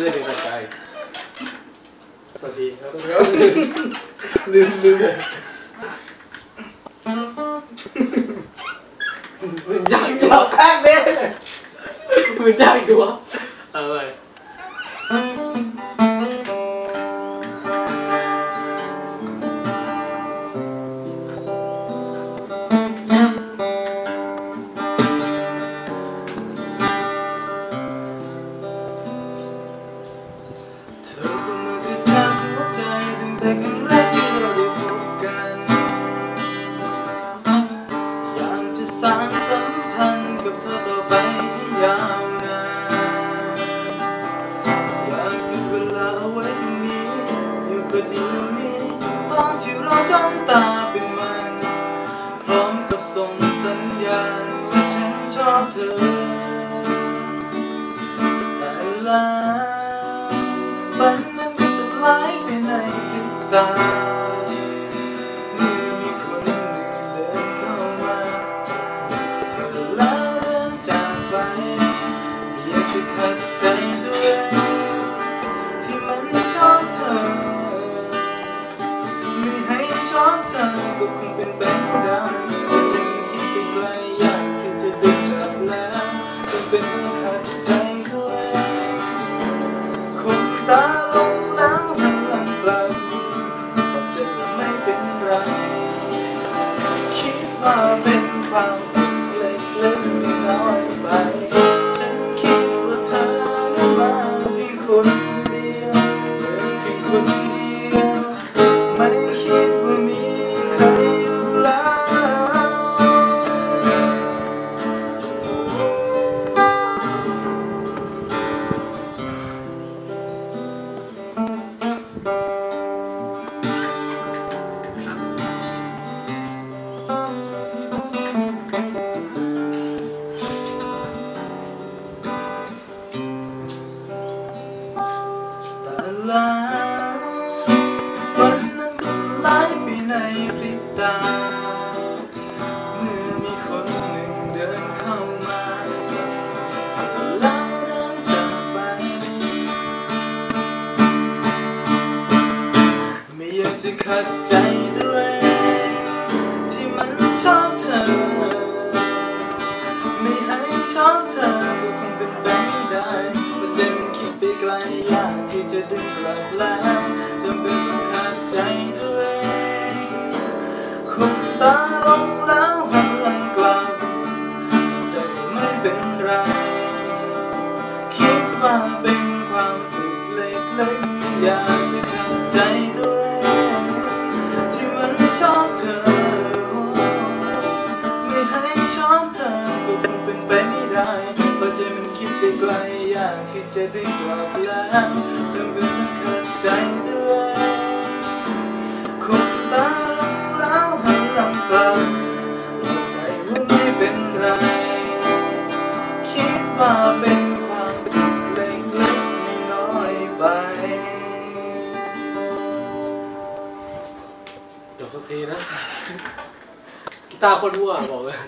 ไม่ได้เป็นปัจจัยสวัสดีครับลืมลืมมันยากหยอกข้างเด้มันยังอยู่วะอะไร แต่ครั้งแรกที่เราได้พบกันอยากจะสานสัมพันธ์กับเธอต่อไปให้ยาวนานอยากหยุดเวลาเอาไว้ตรงนี้ อยู่ประเดี๋ยวนี้ตอนที่เราจ้องตาเป็นมัน พร้อมกับส่งสัญญาณว่าฉันชอบเธอแต่แล้วฝัน กจะขัดใจตัวเองที่มันชอบเธอ ไม่ให้ชอบเธอก็คงเป็นไปไม่ได้ว่าจะคิดไปไกลอยากที่จะดึงกลับแล้วจนเป็นต้องขัดใจตัวเองคนตาลงแล้วหันหลังกลับบอกใจว่าไม่เป็นไร คิดว่าเป็นความสุขเล็กๆน้อย แต่แล้ววันนั้นก็สลายไปในพริบตา เมื่อมีคนหนึ่งเดินเข้ามาจะแล้วเดินจากไป ไม่อยากจะขัดใจตัว จะดึงกลับแล้วจำเป็นต้องขาดใจตัวเองคนตาลงแล้วหันหลังกลับใจไม่เป็นไร คิดว่าเป็นความสุขเล็กๆไม่อยาก ใจมันคิดไปไกลอยากที่จะดึงกลับแล้วจำเป็นต้องขัดใจตัวเองคนตาลงแล้วหันหลังกลับบอกใจว่าไม่เป็นไร คิดว่าเป็นความสุขเล็กๆน้อยๆไปเดี๋ยวก็ซีนะ กีตาร์คนรั่วบอกเลย